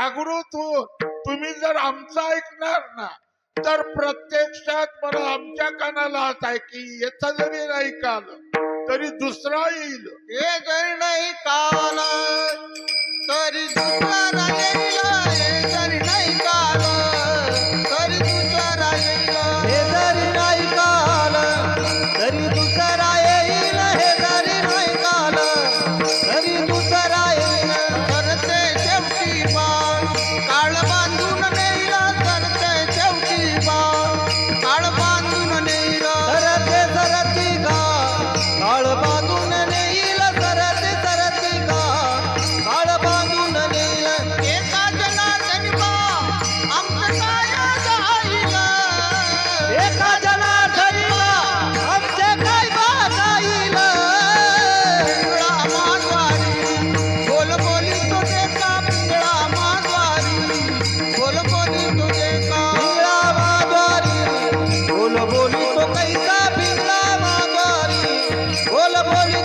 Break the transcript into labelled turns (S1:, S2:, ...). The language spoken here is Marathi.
S1: जागृत हो. तुम्ही जर आमचं ऐकणार ना तर प्रत्यक्षात मला आमच्या कानाला असं आहे की जरी नाही काल तरी दुसरा येईल.
S2: हे जरी नाही काल तरी दुसरा येईल Bolívar.